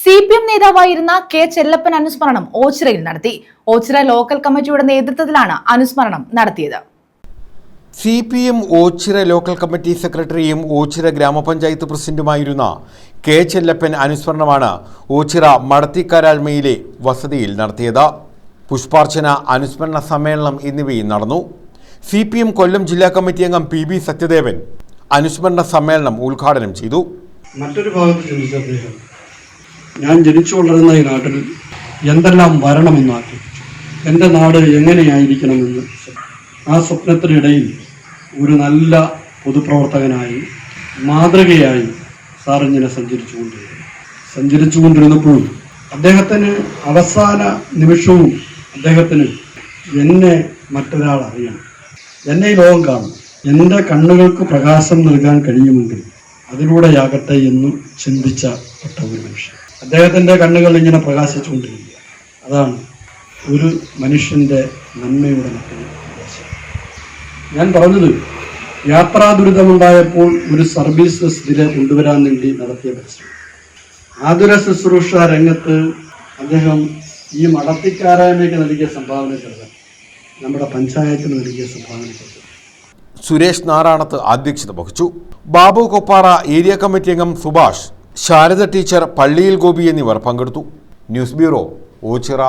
C P M നേതാവായിരുന്ന K Chellappan അനുസ്മരണം ഓച്ചിറയിൽ നടത്തി. ഓച്ചിറ ലോക്കൽ കമ്മിറ്റിയുടെ നേതൃത്വത്തിലാണ് അനുസ്മരണം നടത്തിയത്. C P M Oachira local committee സെക്രട്ടറിയും ഓച്ചിറ ഗ്രാമപഞ്ചായത്ത് പ്രസിഡന്റുമായിരുന്ന കെ ചെല്ലപ്പൻ അനുസ്മരണമാണ് ഓച്ചിറ മടത്തിക്കാരാൽമയിലെ വസതിയിൽ നടത്തിയത്. പുഷ്പാർച്ചന അനുസ്മരണ സമ്മേളനം എന്നിവയും നടന്നു. സി പി എം കൊല്ലം ജില്ലാ കമ്മിറ്റി അംഗം പി ബി സത്യദേവൻ അനുസ്മരണ സമ്മേളനം ഉദ്ഘാടനം ചെയ്തു. മറ്റൊരു ഭാഗത്ത് ഞാൻ ജനിച്ചു വളരുന്ന ഈ നാട്ടിൽ എന്തെല്ലാം വരണമെന്ന് ആഗ്രഹിച്ചു എന്റെ നാട് എങ്ങനെയായിരിക്കണമെന്ന് ആ സ്വപ്നത്തിനിടയിൽ ഒരു നല്ല പൊതുപ്രവർത്തകനായി മാതൃകയായി സാർ ഇങ്ങനെ സഞ്ചരിച്ചുകൊണ്ടിരുന്നു. സഞ്ചരിച്ചുകൊണ്ടിരുന്നപ്പോൾ അദ്ദേഹത്തിന് അവസാന നിമിഷവും അദ്ദേഹത്തിന് എന്നെ മറ്റൊരാൾ അറിയണം. എന്നെ ഈ ലോകം കാണും. എന്റെ കണ്ണുകൾക്ക് പ്രകാശം നൽകാൻ കഴിയുമെങ്കിൽ അതിലൂടെയാകട്ടെ എന്ന് ചിന്തിച്ച ഒട്ട ഒരു മനുഷ്യൻ. അദ്ദേഹത്തിന്റെ കണ്ണുകൾ ഇങ്ങനെ പ്രകാശിച്ചുകൊണ്ടിരിക്കുക. അതാണ് ഒരു മനുഷ്യന്റെ നന്മയുടെ മറ്റൊരു ഉദ്ദേശം. ഞാൻ പറഞ്ഞത് യാത്രാ ദുരിതമുണ്ടായപ്പോൾ ഒരു സർവീസ് ഇതിലെ കൊണ്ടുവരാൻ വേണ്ടി നടത്തിയ പരിശ്രമം ആതുര ശുശ്രൂഷ രംഗത്ത് അദ്ദേഹം ഈ മടത്തിക്കാരായ്മയ്ക്ക് നൽകിയ സംഭാവന ചെറുതാണ് നമ്മുടെ പഞ്ചായത്തിന് നൽകിയ സംഭാവന ചെറുതാണ് സുരേഷ് നാരായണത്ത് അധ്യക്ഷത വഹിച്ചു. ബാബു കൊപ്പാറ ഏരിയ കമ്മിറ്റി അംഗം സുഭാഷ്. ശാരദ ടീച്ചർ പള്ളിയിൽ ഗോപി എന്നിവർ പങ്കെടുത്തു. News bureau Ochira.